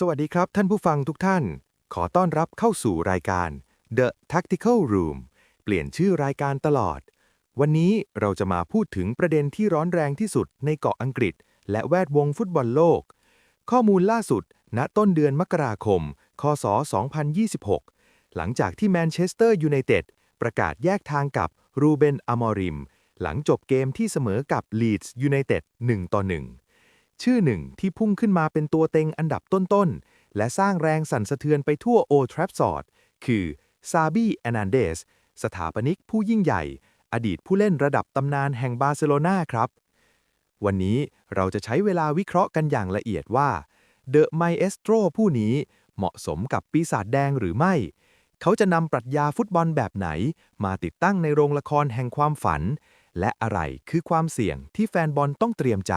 สวัสดีครับท่านผู้ฟังทุกท่าน ขอต้อนรับเข้าสู่รายการ The Tactical Room เปลี่ยนชื่อรายการตลอด วันนี้เราจะมาพูดถึงประเด็นที่ร้อนแรงที่สุดในเกาะอังกฤษ และแวดวงฟุตบอลโลก ข้อมูลล่าสุด ณต้นเดือนมกราคม คศ 2026 หลังจากที่แมนเชสเตอร์ยูไนเต็ดประกาศแยกทางกับรูเบนอมอริม หลังจบเกมที่เสมอกับลีดส์ยูไนเต็ด1ต่อ1 ชื่อหนึ่งที่พุ่งขึ้นมาเป็นตัวเต็งอันดับต้นๆ และสร้างแรงสั่นสะเทือนไปทั่วโอทรัฟฟอร์ดคือซาบีแอนนเดส สถาปนิกผู้ยิ่งใหญ่ อดีตผู้เล่นระดับตำนานแห่งบาร์เซโลนาครับ วันนี้เราจะใช้เวลาวิเคราะห์กันอย่างละเอียดว่าเดอะไมเอสโตรผู้นี้เหมาะสมกับปีศาจแดงหรือไม่ เขาจะนำปรัชญาฟุตบอลแบบไหน มาติดตั้งในโรงละครแห่งความฝัน และอะไรคือความเสี่ยงที่แฟนบอลต้องเตรียมใจ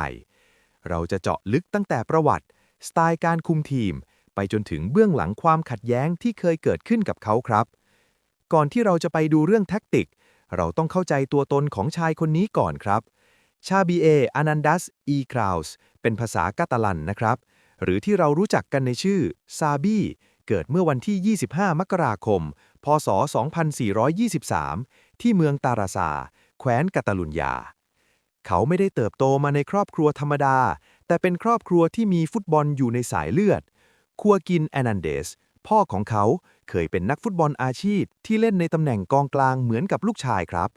เราจะเจาะลึกตั้งแต่ประวัติ สไตล์การคุมทีม ไปจนถึงเบื้องหลังความขัดแย้งที่เคยเกิดขึ้นกับเขาครับ ก่อนที่เราจะไปดูเรื่องแท็กติก เราต้องเข้าใจตัวตนของชายคนนี้ก่อนครับ ชาบีเออานันดัส อีคราวส์ เป็นภาษากาตาลันนะครับ หรือที่เรารู้จักกันในชื่อซาบีเกิดเมื่อวันที่ 25 มกราคม พศ 2423 ที่เมืองตาราซา แคว้นกาตาลุญญา เขาไม่ได้เติบโตมาในครอบครัวธรรมดา แต่เป็นครอบครัวที่มีฟุตบอลอยู่ในสายเลือด คัวกินแอนันเดส พ่อของเขาเคยเป็นนักฟุตบอลอาชีพ ที่เล่นในตำแหน่งกองกลางเหมือนกับลูกชายครับ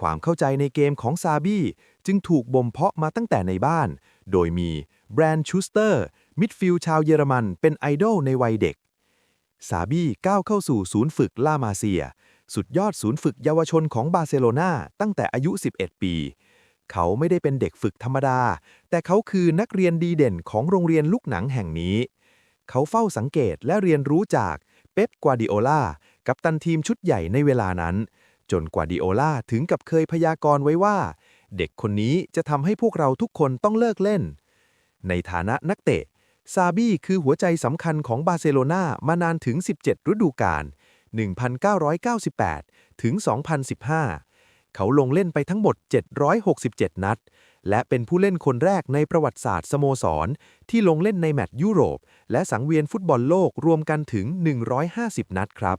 ความเข้าใจในเกมของซาบี้จึงถูกบ่มเพาะมาตั้งแต่ในบ้าน โดยมีแบรนด์ชูสเตอร์ มิดฟิลด์ชาวเยอรมันเป็นไอดอลในวัยเด็ก ซาบี้ก้าวเข้าสู่ศูนย์ฝึกลามาเซีย สุดยอดศูนย์ฝึกเยาวชนของบาร์เซโลนาตั้งแต่อายุ 11 ปี เขาไม่ได้เป็นเด็กฝึกธรรมดา แต่เขาคือนักเรียนดีเด่นของโรงเรียนลูกหนังแห่งนี้ เขาเฝ้าสังเกตและเรียนรู้จากเป๊ปกวาดิโอลากัปตันทีมชุดใหญ่ในเวลานั้น จนกวาดิโอลาถึงกับเคยพยากรณ์ไว้ว่า เด็กคนนี้จะทำให้พวกเราทุกคนต้องเลิกเล่น ในฐานะนักเตะ ซาบี้คือหัวใจสำคัญของบาร์เซโลนามานานถึง 17 ฤดูกาล1998 ถึง 2015 เขาลงเล่นไปทั้งหมด 767 นัด และเป็นผู้เล่นคนแรกในประวัติศาสตร์สโมสร ที่ลงเล่นในแมตช์ยุโรป และสังเวียนฟุตบอลโลกรวมกันถึง 150 นัดครับ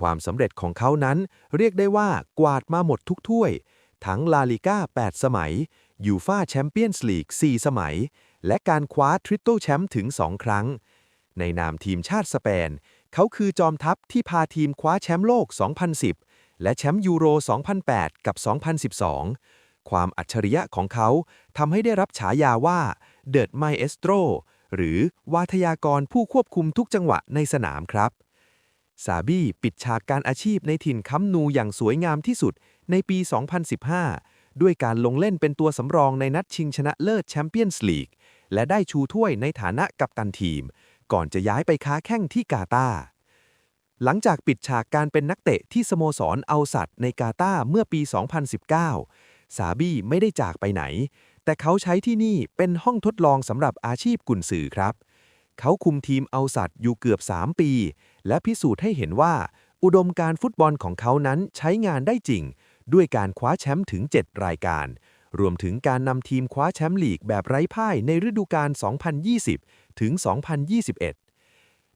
ความสำเร็จของเขานั้นเรียกได้ว่ากวาดมาหมดทุกถ้วย ทั้งลาลิก้า 8 สมัยยูฟาแชมเปี้ยนส์ลีก 4 สมัย และการคว้าทริปเปิลแชมป์ถึง 2 ครั้ง ในนามทีมชาติสเปน เขาคือจอมทัพที่พาทีมคว้าแชมป์โลก 2010 และแชมป์ยูโร 2008 กับ 2012 ความอัจฉริยะของเขาทำให้ได้รับฉายาว่าเด e ดไมเอสโตรหรือวาทยากรผู้ควบคุมทุกจังหวะในสนามครับ ซาบี้ปิดฉากการอาชีพในถิ่นคัมนูอย่างสวยงามที่สุดในปี 2015 ด้วยการลงเล่นเป็นตัวสำรองในนัดชิงชนะเลิศแชมเปี้ยนส์ลีกและได้ชูถ้วยในฐานะกัปตันทีม ก่อนจะย้ายไปค้าแข้งที่กาตาร์ หลังจากปิดฉากการเป็นนักเตะที่สโมสรเอาสัตในกาตาร์เมื่อปี 2019 ซาบี้ไม่ได้จากไปไหน แต่เขาใช้ที่นี่เป็นห้องทดลองสำหรับอาชีพกุนซือครับ เขาคุมทีมเอาสัตอยู่เกือบ 3 ปี และพิสูจน์ให้เห็นว่า อุดมการฟุตบอลของเขานั้นใช้งานได้จริง ด้วยการคว้าแชมป์ถึง 7 รายการ รวมถึงการนำทีมคว้าแชมป์ลีกแบบไร้พ่ายในฤดูกาล 2020 ถึง 2021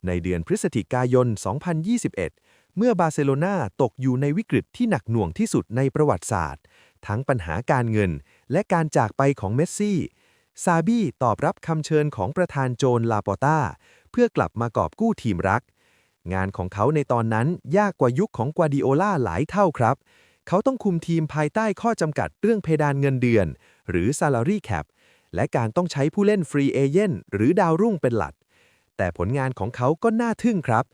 ในเดือนพฤศจิกายน 2021 เมื่อบาร์เซโลนาตกอยู่ในวิกฤตที่หนักหน่วงที่สุดในประวัติศาสตร์ ทั้งปัญหาการเงิน และการจากไปของเมสซี่ ซาบี้ตอบรับคำเชิญของประธานโจนลาปอต้า เพื่อกลับมากอบกู้ทีมรัก งานของเขาในตอนนั้นยากกว่ายุคของกวาดิโอลาหลายเท่าครับ เขาต้องคุมทีมภายใต้ข้อจำกัดเรื่องเพดานเงินเดือน หรือ salary cap และการต้องใช้ผู้เล่นฟรีเอเจนหรือดาวรุ่งเป็นหลัก แต่ผลงานของเขาก็น่าทึ่งครับ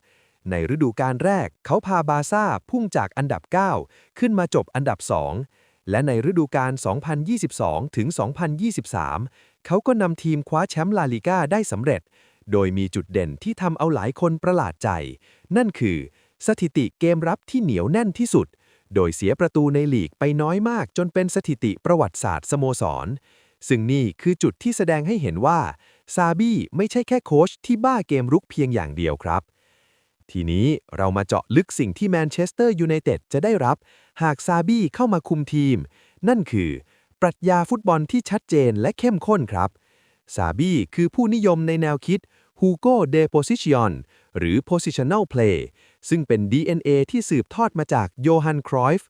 ในฤดูกาลแรก เขาพาบาซ่าพุ่งจากอันดับ 9 ขึ้นมาจบอันดับ 2 และในฤดูกาล 2022 ถึง 2023 เขาก็นำทีมคว้าแชมป์ลาลิก้าได้สำเร็จ โดยมีจุดเด่นที่ทำเอาหลายคนประหลาดใจ นั่นคือ สถิติเกมรับที่เหนียวแน่นที่สุด โดยเสียประตูในลีกไปน้อยมากจนเป็นสถิติประวัติศาสตร์สโมสร ซึ่งนี่คือจุดที่แสดงให้เห็นว่า ซาบี้ไม่ใช่แค่โค้ชที่บ้าเกมรุกเพียงอย่างเดียวครับ ทีนี้เรามาเจาะลึกสิ่งที่แมนเชสเตอร์ยูไนเต็ดจะได้รับ หากซาบี้เข้ามาคุมทีม นั่นคือ ปรัชญาฟุตบอลที่ชัดเจนและเข้มข้นครับ ซาบี้คือผู้นิยมในแนวคิด Hugo de Position หรือ Positional Play ซึ่งเป็น DNA ที่สืบทอดมาจากโยฮันครอยฟ์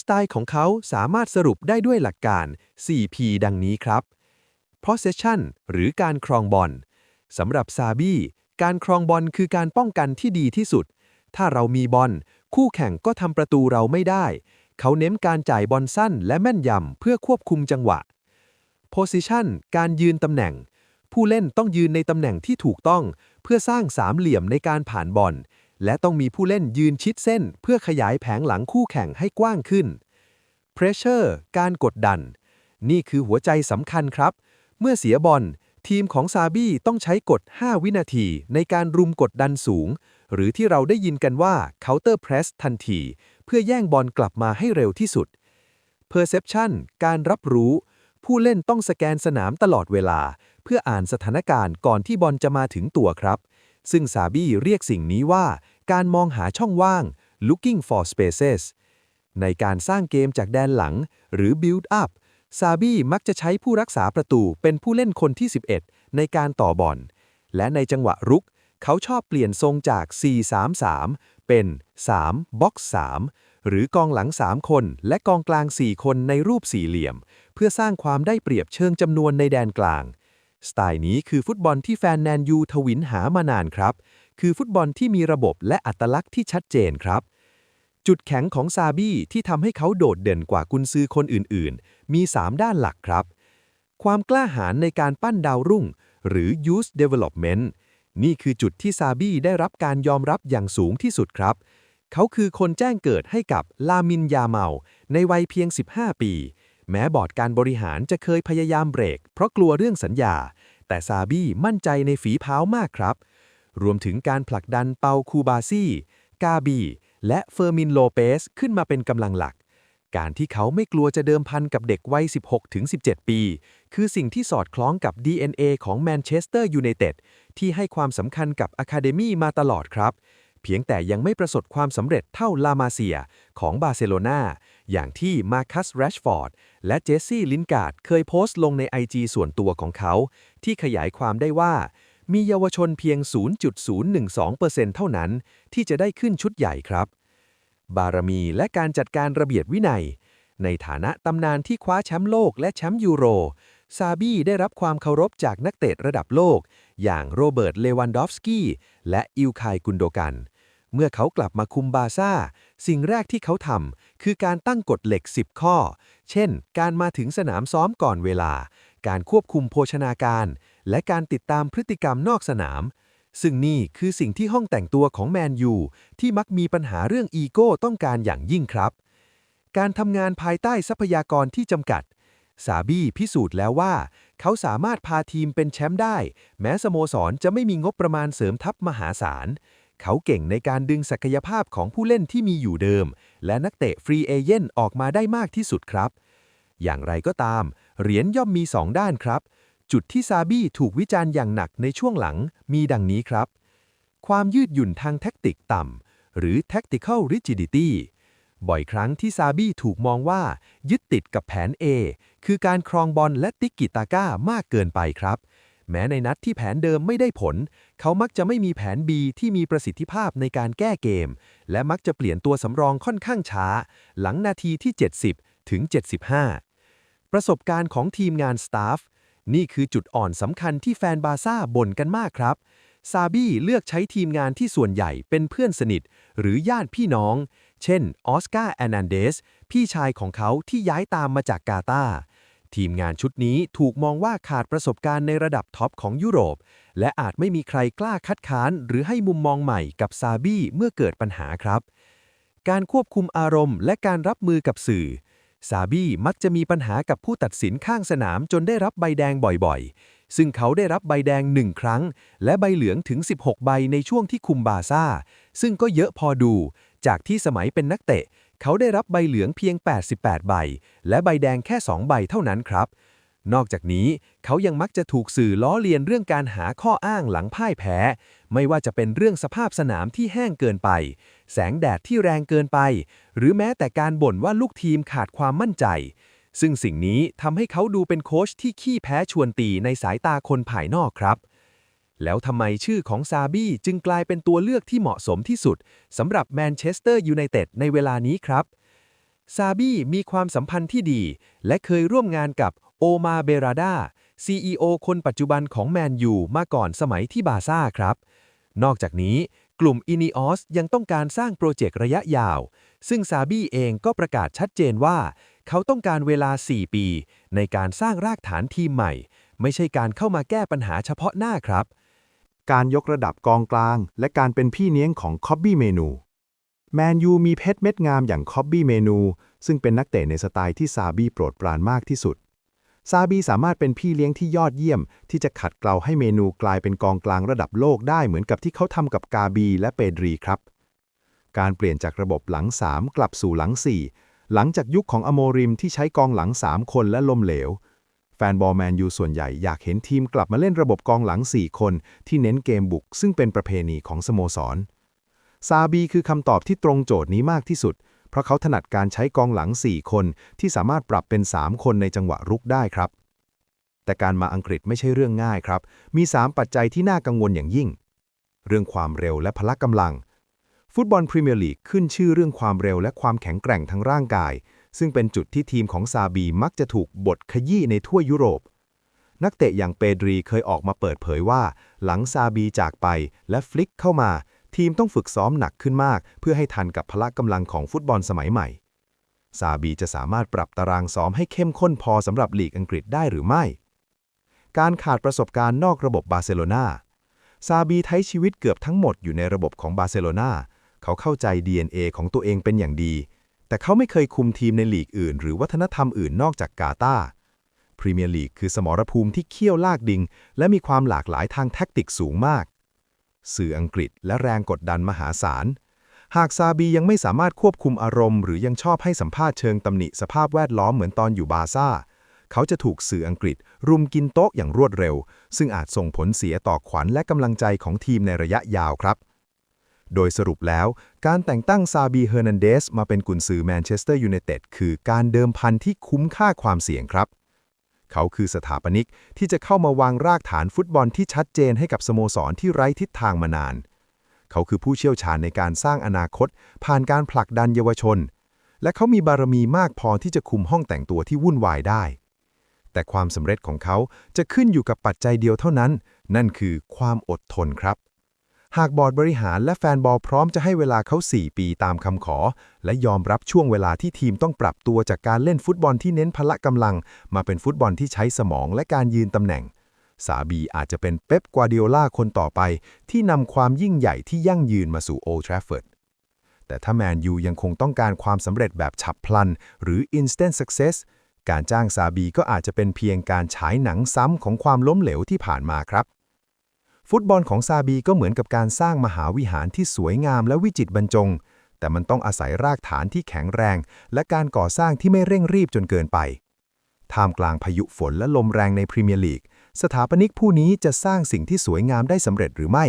สไตล์ของเขาสามารถสรุปได้ด้วยหลักการ 4P ดังนี้ครับ possession หรือการครองบอลสำหรับซาบี้การครองบอลคือการป้องกันที่ดีที่สุด ถ้าเรามีบอลคู่แข่งก็ทำประตูเราไม่ได้ เขาเน้นการจ่ายบอลสั้นและแม่นยำเพื่อควบคุมจังหวะ position การยืนตำแหน่ง ผู้เล่นต้องยืนในตำแหน่งที่ถูกต้อง เพื่อสร้างสามเหลี่ยมในการผ่านบอล และต้องมีผู้เล่นยืนชิดเส้น เพื่อขยายแผงหลังคู่แข่งให้กว้างขึ้น pressure การกดดัน นี่คือหัวใจสำคัญครับ เมื่อเสียบอล ทีมของซาบี้ต้องใช้กด5วินาทีในการรุมกดดันสูง หรือที่เราได้ยินกันว่า counter press ทันที เพื่อแย่งบอลกลับมาให้เร็วที่สุด perception การรับรู้ ผู้เล่นต้องสแกนสนามตลอดเวลา เพื่ออ่านสถานการณ์ก่อนที่บอลจะมาถึงตัวครับ ซึ่งซาบี้เรียกสิ่งนี้ว่า การมองหาช่องว่าง looking for spaces ในการสร้างเกมจากแดนหลัง หรือ build up ซาบี้มักจะใช้ผู้รักษาประตูเป็นผู้เล่นคนที่ 11 ในการต่อบอล และในจังหวะรุก เขาชอบเปลี่ยนทรงจาก 4-3-3 เป็น 3 บ็อก 3 หรือกองหลัง 3 คนและกองกลาง 4 คนในรูปสี่เหลี่ยม เพื่อสร้างความได้เปรียบเชิงจำนวนในแดนกลาง สไตล์นี้คือฟุตบอลที่แฟนแนนยูทวินหามานานครับ คือฟุตบอลที่มีระบบและอัตลักษณ์ที่ชัดเจนครับ จุดแข็งของซาบี้ที่ทำให้เขาโดดเด่นกว่ากุนซือคนอื่นๆ มี 3 ด้านหลักครับ ความกล้าหาญในการปั้นดาวรุ่ง หรือ youth development นี่คือจุดที่ซาบี้ได้รับการยอมรับอย่างสูงที่สุดครับ เขาคือคนแจ้งเกิดให้กับลามินยาเมา ในวัยเพียง 15 ปี แม้บอร์ดการบริหารจะเคยพยายามเบรก เพราะกลัวเรื่องสัญญา แต่ซาบี้มั่นใจในฝีเท้ามากครับ รวมถึงการผลักดันเปาคูบาซี่ กาบี และเฟอร์มินโลเปสขึ้นมาเป็นกำลังหลัก การที่เขาไม่กลัวจะเดิมพันกับเด็กวัย 16-17 ปี คือสิ่งที่สอดคล้องกับ DNA ของแมนเชสเตอร์ยูไนเต็ดที่ให้ความสำคัญกับอะคาเดมีมาตลอดครับ เพียงแต่ยังไม่ประสบความสำเร็จเท่าลามาเซียของบาร์เซโลนาอย่างที่มาคัสแรชฟอร์ดและเจสซี่ลินการ์ดเคยโพสต์ลงใน IG ส่วนตัวของเขา ที่ขยายความได้ว่า มีเยาวชนเพียง 0.012%เท่านั้น ที่จะได้ขึ้นชุดใหญ่ครับ บารมีและการจัดการระเบียบวินัย ในฐานะตำนานที่คว้าแชมป์โลกและแชมป์ยูโร ซาบี้ได้รับความเคารพจากนักเตะระดับโลก อย่างโรเบิร์ต เลวันดอฟสกี้ และอิลคายกุนโดกันเมื่อเขากลับมาคุมบาซ่า สิ่งแรกที่เขาทำคือการตั้งกฎเหล็ก 10 ข้อ เช่น การมาถึงสนามซ้อมก่อนเวลา การควบคุมโภชนาการ และการติดตามพฤติกรรมนอกสนาม ซึ่งนี่คือสิ่งที่ห้องแต่งตัวของแมนยูที่มักมีปัญหาเรื่องอีโก้ต้องการอย่างยิ่งครับ การทำงานภายใต้ทรัพยากรที่จำกัด ซาบี้พิสูจน์แล้วว่า เขาสามารถพาทีมเป็นแชมป์ได้ แม้สโมสรจะไม่มีงบประมาณเสริมทัพมหาศาลเขาเก่งในการดึงศักยภาพของผู้เล่นที่มีอยู่เดิม และนักเตะฟรีเอเย่นออกมาได้มากที่สุดครับ อย่างไรก็ตาม เหรียญย่อมมี 2 ด้านครับ จุดที่ซาบี้ถูกวิจารณ์อย่างหนักในช่วงหลังมีดังนี้ครับ ความยืดหยุ่นทางแท็กติกต่ำ หรือ tactical rigidity บ่อยครั้งที่ซาบี้ถูกมองว่า ยึดติดกับแผน A คือการครองบอลและติกกิตาก้ามากเกินไปครับ แม้ในนัดที่แผนเดิมไม่ได้ผล เขามักจะไม่มีแผน B ที่มีประสิทธิภาพในการแก้เกม และมักจะเปลี่ยนตัวสำรองค่อนข้างช้า หลังนาทีที่ 70 ถึง 75 ประสบการณ์ของทีมงานสตาฟ นี่คือจุดอ่อนสำคัญที่แฟนบาซ่าบ่นกันมากครับซาบี้เลือกใช้ทีมงานที่ส่วนใหญ่เป็นเพื่อนสนิท หรือญาติพี่น้อง เช่น ออสการ์แอนันเดส พี่ชายของเขาที่ย้ายตามมาจากกาตาทีมงานชุดนี้ถูกมองว่าขาดประสบการณ์ในระดับท็อปของยุโรป และอาจไม่มีใครกล้าคัดค้าน หรือให้มุมมองใหม่กับซาบี้เมื่อเกิดปัญหาครับ การควบคุมอารมณ์และการรับมือกับสื่อ ซาบี้มักจะมีปัญหากับผู้ตัดสินข้างสนามจนได้รับใบแดงบ่อยๆ ซึ่งเขาได้รับใบแดงหนึ่งครั้ง และใบเหลืองถึง 16 ใบในช่วงที่คุมบาซ่า ซึ่งก็เยอะพอดู จากที่สมัยเป็นนักเตะ เขาได้รับใบเหลืองเพียง 88 ใบ และใบแดงแค่ 2 ใบเท่านั้นครับ นอกจากนี้เขายังมักจะถูกสื่อล้อเลียนเรื่องการหาข้ออ้างหลังพ่ายแพ้ ไม่ว่าจะเป็นเรื่องสภาพสนามที่แห้งเกินไป แสงแดดที่แรงเกินไป หรือแม้แต่การบ่นว่าลูกทีมขาดความมั่นใจ ซึ่งสิ่งนี้ทำให้เขาดูเป็นโค้ชที่ขี้แพ้ชวนตีในสายตาคนภายนอกครับ แล้วทำไมชื่อของซาบี้จึงกลายเป็นตัวเลือกที่เหมาะสมที่สุดสำหรับแมนเชสเตอร์ยูไนเต็ดในเวลานี้ครับซาบี้มีความสัมพันธ์ที่ดี และเคยร่วมงานกับ โอมาเบราดา CEO คนปัจจุบันของแมนยูมาก่อนสมัยที่บาซ่าครับ นอกจากนี้กลุ่มอินิออสยังต้องการสร้างโปรเจกต์ระยะยาว ซึ่งซาบี้เองก็ประกาศชัดเจนว่า เขาต้องการเวลา 4 ปี ในการสร้างรากฐานทีมใหม่ ไม่ใช่การเข้ามาแก้ปัญหาเฉพาะหน้าครับ การยกระดับกองกลาง และการเป็นพี่เลี้ยงของคอบบี้เมนูแมนยูมีเพชรเม็ดงามอย่างคอบบี้เมนู ซึ่งเป็นนักเตะในสไตล์ที่ซาบี้โปรดปรานมากที่สุด ซาบีสามารถเป็นพี่เลี้ยงที่ยอดเยี่ยม ที่จะขัดเกลาให้เมนูกลายเป็นกองกลางระดับโลกได้เหมือนกับที่เขาทำกับกาบีและเปดรีครับ การเปลี่ยนจากระบบหลัง 3 กลับสู่หลัง 4 หลังจากยุคของอโมริมที่ใช้กองหลัง 3 คนและล้มเหลว แฟนบอลแมนยูส่วนใหญ่อยากเห็นทีมกลับมาเล่นระบบกองหลัง 4 คน ที่เน้นเกมบุก ซึ่งเป็นประเพณีของสโมสร ซาบีคือคำตอบที่ตรงโจทย์นี้มากที่สุดเพราะเขาถนัดการใช้กองหลัง 4 คน ที่สามารถปรับเป็น 3 คนในจังหวะรุกได้ครับ แต่การมาอังกฤษไม่ใช่เรื่องง่ายครับ มี 3 ปัจจัยที่น่ากังวลอย่างยิ่ง เรื่องความเร็วและพละกำลัง ฟุตบอลพรีเมียร์ลีกขึ้นชื่อเรื่องความเร็วและความแข็งแกร่งทางร่างกาย ซึ่งเป็นจุดที่ทีมของซาบีมักจะถูกบดขยี้ในทั่วยุโรปนักเตะอย่างเปดรีเคยออกมาเปิดเผยว่า หลังซาบีจากไปและฟลิกเข้ามา ทีมต้องฝึกซ้อมหนักขึ้นมาก เพื่อให้ทันกับพละกำลังของฟุตบอลสมัยใหม่ ซาบีจะสามารถปรับตารางซ้อมให้เข้มข้นพอสำหรับลีกอังกฤษได้หรือไม่ การขาดประสบการณ์นอกระบบบาร์เซโลนาซาบีใช้ชีวิตเกือบทั้งหมดอยู่ในระบบของบาร์เซโลนาเขาเข้าใจ DNA ของตัวเองเป็นอย่างดี แต่เขาไม่เคยคุมทีมในลีกอื่น หรือวัฒนธรรมอื่นนอกจากกาตาพรีเมียร์ลีกคือสมรภูมิที่เคี่ยวลากดิง และมีความหลากหลายทางแท็กติกสูงมาก สื่ออังกฤษ และแรงกดดันมหาศาล หากซาบียังไม่สามารถควบคุมอารมณ์หรือยังชอบให้สัมภาษณ์เชิงตำหนิสภาพแวดล้อมเหมือนตอนอยู่บาซ่า เขาจะถูกสื่ออังกฤษ รุมกินโต๊ะอย่างรวดเร็ว ซึ่งอาจส่งผลเสียต่อขวัญและกำลังใจของทีมในระยะยาวครับโดยสรุปแล้วการแต่งตั้งซาบีเฮอร์นันเดสมาเป็นกุนซือแมนเชสเตอร์ยูไนเต็ดคือการเดิมพันที่คุ้มค่าความเสี่ยงครับ เขาคือสถาปนิกที่จะเข้ามาวางรากฐานฟุตบอลที่ชัดเจนให้กับสโมสรที่ไร้ทิศทางมานาน เขาคือผู้เชี่ยวชาญในการสร้างอนาคต ผ่านการผลักดันเยาวชน และเขามีบารมีมากพอที่จะคุมห้องแต่งตัวที่วุ่นวายได้ แต่ความสำเร็จของเขาจะขึ้นอยู่กับปัจจัยเดียวเท่านั้น นั่นคือความอดทนครับ หากบอร์ดบริหารและแฟนบอลพร้อมจะให้เวลาเขา 4 ปีตามคำขอ และยอมรับช่วงเวลาที่ทีมต้องปรับตัวจากการเล่นฟุตบอลที่เน้นพละกำลัง มาเป็นฟุตบอลที่ใช้สมองและการยืนตำแหน่ง ซาบีอาจจะเป็นเป๊ปกวาร์ดิโอลาคนต่อไป ที่นำความยิ่งใหญ่ที่ยั่งยืนมาสู่โอลแทรฟเฟิร์ดแต่ถ้าแมนยูยังคงต้องการความสำเร็จแบบฉับพลัน หรือ instant success การจ้างซาบีก็อาจจะเป็นเพียงการฉายหนังซ้ำของความล้มเหลวที่ผ่านมาครับ ฟุตบอลของซาบีก็เหมือนกับการสร้างมหาวิหารที่สวยงามและวิจิตรบรรจง แต่มันต้องอาศัยรากฐานที่แข็งแรง และการก่อสร้างที่ไม่เร่งรีบจนเกินไป ท่ามกลางพายุฝนและลมแรงในพรีเมียร์ลีก สถาปนิกผู้นี้จะสร้างสิ่งที่สวยงามได้สำเร็จหรือไม่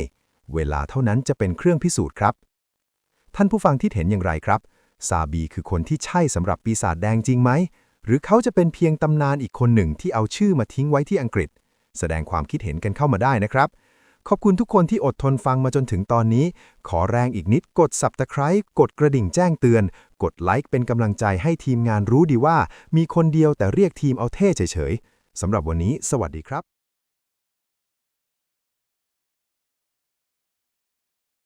เวลาเท่านั้นจะเป็นเครื่องพิสูจน์ครับ ท่านผู้ฟังที่เห็นอย่างไรครับ ซาบีคือคนที่ใช่สำหรับปีศาจแดงจริงไหม หรือเขาจะเป็นเพียงตำนานอีกคนหนึ่งที่เอาชื่อมาทิ้งไว้ที่อังกฤษ แสดงความคิดเห็นกันเข้ามาได้นะครับ ขอบคุณทุกคนที่อดทนฟังมาจนถึงตอนนี้ ขอแรงอีกนิดกด Subscribe กดกระดิ่งแจ้งเตือน กดไลค์เป็นกำลังใจให้ทีมงานรู้ดีว่า มีคนเดียวแต่เรียกทีมเอาเท่เฉยๆสำหรับวันนี้ สวัสดีครับ